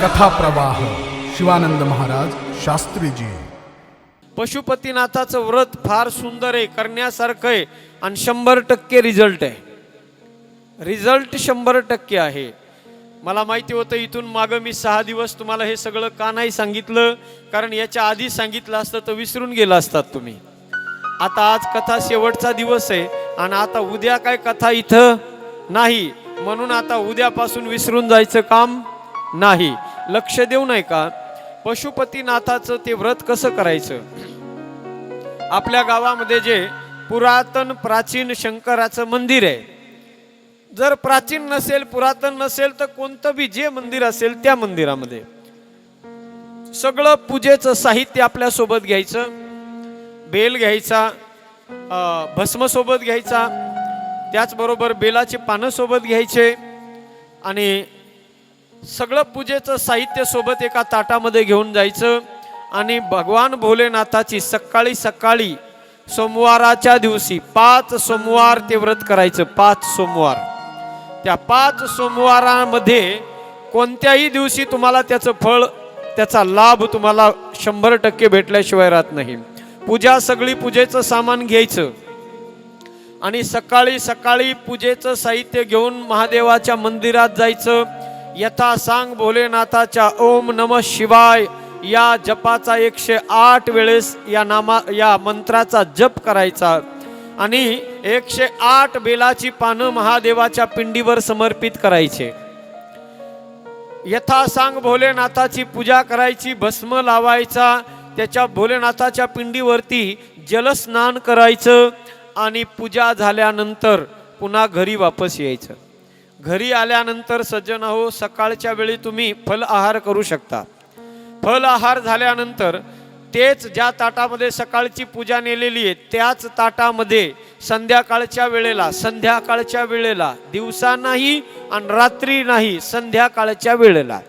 कथा प्रवाह शिवानंद महाराज शास्त्रीजी. पशुपतीनाथाचं व्रत फार सुंदर आहे करण्यासारखं आहे आणि शंभर टक्के रिझल्ट आहे. रिझल्ट शंभर टक्के आहे. मला माहिती होतं इथून मागं मी सहा दिवस तुम्हाला हे सगळं का नाही सांगितलं? कारण याच्या आधी सांगितलं असतं तर विसरून गेला असतात तुम्ही. आता आज कथा शेवटचा दिवस आहे. आणि आता उद्या काय कथा इथं नाही. म्हणून आता उद्यापासून विसरून जायचं काम नाही. लक्ष देऊ नाही का? पशुपतीनाथाचं ते व्रत कसं करायचं? आपल्या गावामध्ये जे पुरातन प्राचीन शंकराचं मंदिर आहे. जर प्राचीन नसेल पुरातन नसेल तर कोणतं बी जे मंदिर असेल त्या मंदिरामध्ये. सगळं पूजेचं साहित्य आपल्यासोबत घ्यायचं. बेल घ्यायचा. भस्मसोबत भस्म सोबत घ्यायचा त्याचबरोबर बेलाचे पानं सोबत घ्यायचे आणि सगळं पूजेचं साहित्य सोबत एका ताटामध्ये घेऊन जायचं आणि भगवान भोलेनाथाची सकाळी सकाळी सोमवाराच्या दिवशी पाच सोमवार ते व्रत करायचं पाच सोमवार. त्या पाच सोमवारामध्ये कोणत्याही दिवशी तुम्हाला त्याचं फळ त्याचा लाभ तुम्हाला शंभर टक्के भेटल्याशिवाय राहत नाही. पूजा सगळी पूजेचं सामान घ्यायचं. आणि सकाळी सकाळी पूजेचं साहित्य घेऊन महादेवाच्या मंदिरात जायचं. यथा सांग भोलेनाथाच्या ओम नम शिवाय या जपाचा एकशे आठ वेळेस या नामा या मंत्राचा जप करायचा. आणि एकशे आठ बेलाची पानं महादेवाच्या पिंडीवर समर्पित करायचे. यथा सांग भोलेनाथाची पूजा करायची भस्म लावायचा त्याच्या भोलेनाथाच्या पिंडीवरती जलस्नान करायचं आणि पूजा झाल्यानंतर पुन्हा घरी वापस यायचं. घरी आल्यानंतर सज्जन हो सकाळच्या वेळी तुम्ही फल आहार करू शकता. फल आहार झाल्यानंतर तेच ज्या ताटामध्ये सकाळची पूजा नेलेली आहे त्याच ताटामध्ये संध्याकाळच्या वेळेला संध्याकाळच्या वेळेला दिवसा नाही आणि रात्री नाही संध्याकाळच्या वेळेला.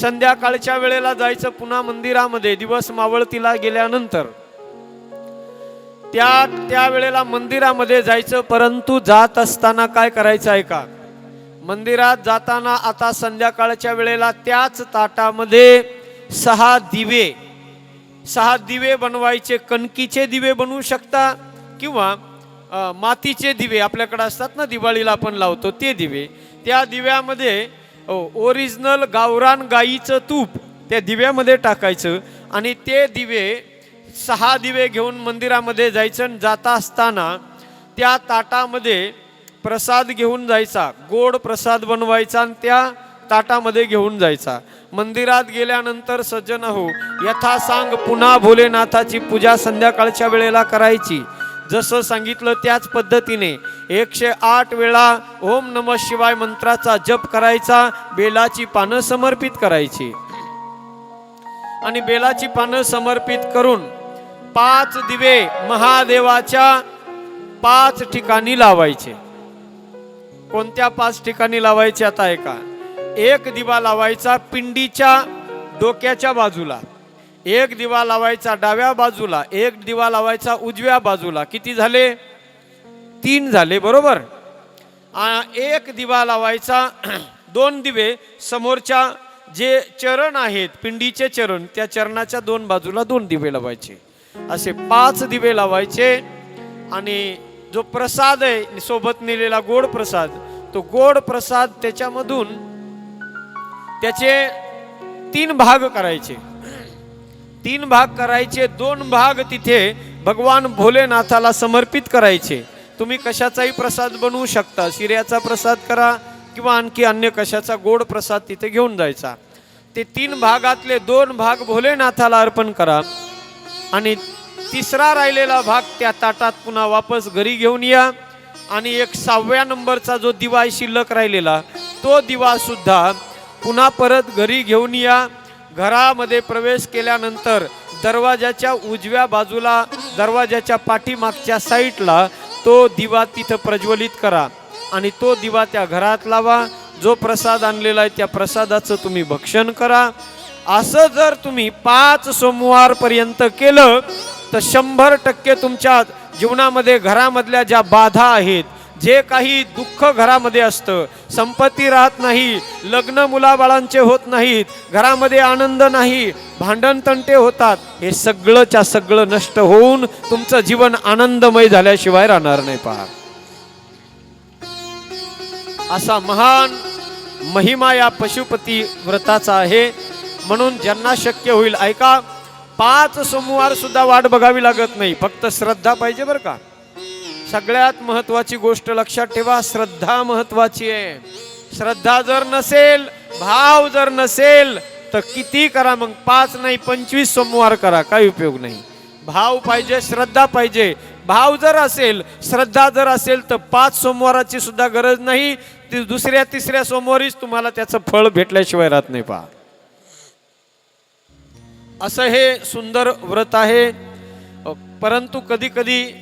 संध्याकाळच्या वेळेला जायचं पुन्हा मंदिरामध्ये दिवस मावळतीला गेल्यानंतर. त्या त्या वेळेला मंदिरामध्ये जायचं परंतु जात असताना काय करायचं आहे का? मंदिरात जाताना आता संध्याकाळच्या वेळेला त्याच ताटामध्ये सहा दिवे सहा दिवे बनवायचे. कणकीचे दिवे बनवू शकता किंवा मातीचे दिवे आपल्याकडे असतात ना दिवाळीला आपण लावतो ते दिवे. त्या दिव्यामध्ये ओरिजिनल गावरान गाईचं तूप त्या दिव्यामध्ये टाकायचं आणि ते दिवे सहा दिवे घेऊन मंदिरामध्ये जायचं आणि जाता असताना त्या ताटामध्ये प्रसाद घेऊन जायचा गोड प्रसाद बनवायचा आणि त्या ताटामध्ये घेऊन जायचा. मंदिरात गेल्यानंतर सज्जन हो यथा सांग पुन्हा भोलेनाथाची पूजा संध्याकाळच्या वेळेला करायची. जसं सांगितलं त्याच पद्धतीने एकशे आठ वेळा ओम नम शिवाय मंत्राचा जप करायचा बेलाची पानं समर्पित करायची. आणि बेलाची पानं समर्पित करून पाच दिवे महादेवाच्या पाच ठिकाणी लावायचे. कोणत्या पाच ठिकाणी लावायचे आता ऐका एक दिवा लावायचा पिंडीच्या डोक्याच्या बाजूला. एक दिवा लावायचा डाव्या बाजूला. एक दिवा लावायचा उजव्या बाजूला. किती झाले? तीन झाले बरोबर? एक दिवा लावायचा दोन दिवे समोरच्या जे चरण आहेत पिंडीचे चरण त्या चरणाच्या दोन बाजूला दोन दिवे लावायचे. असे पाच दिवे लावायचे आणि जो प्रसाद आहे सोबत नेलेला गोड प्रसाद तो गोड प्रसाद त्याच्यामधून त्याचे तीन भाग करायचे. तीन भाग करायचे दोन भाग तिथे भगवान भोलेनाथाला समर्पित करायचे. तुम्ही कशाचाही प्रसाद बनवू शकता. शिऱ्याचा प्रसाद करा किंवा आणखी अन्य कशाचा गोड प्रसाद तिथे घेऊन जायचा. ते तीन भागातले दोन भाग भोलेनाथाला अर्पण करा आणि तिसरा राहिलेला भाग त्या ताटात पुन्हा वापस घरी घेऊन या आणि एक सहाव्या नंबरचा जो दिवा आहे शिल्लक राहिलेला तो दिवा सुद्धा पुन्हा परत घरी घेऊन या. घरामध्ये प्रवेश केल्यानंतर दरवाजाच्या उजव्या बाजूला दरवाजाच्या पाठीमागच्या साईडला तो दिवा तिथं प्रज्वलित करा आणि तो दिवा त्या घरात लावा. जो प्रसाद आणलेला आहे त्या प्रसादाचं तुम्ही भक्षण करा. असं जर तुम्ही पाच सोमवारपर्यंत केलं तर शंभर टक्के तुमच्या जीवनामध्ये घरामधल्या ज्या बाधा आहेत जे काही दुःख घरामध्ये असतं संपत्ती राहत नाही लग्न मुलाबाळांचे होत नाहीत घरामध्ये आनंद नाही भांडण तंटे होतात हे सगळंच्या सगळं नष्ट होऊन तुमचं जीवन आनंदमय झाल्याशिवाय राहणार नाही पहा असा महान महिमा या पशुपती व्रताचा आहे. म्हणून ज्यांना शक्य होईल ऐका पाच सोमवार सुद्धा वाट बघावी लागत नाही फक्त श्रद्धा पाहिजे बरं का? सगळ्यात महत्वाची गोष्ट लक्षात ठेवा श्रद्धा महत्वाची आहे. श्रद्धा जर नसेल भाव जर नसेल तर किती करा मग? पाच नाही पंचवीस सोमवार करा काही उपयोग नाही. भाव पाहिजे श्रद्धा पाहिजे. भाव जर असेल श्रद्धा जर असेल तर पाच सोमवाराची सुद्धा गरज नाही. ती दुसऱ्या तिसऱ्या सोमवारीच तुम्हाला त्याचं फळ भेटल्याशिवाय राहत नाही पहा. असं हे सुंदर व्रत आहे. परंतु कधी कधी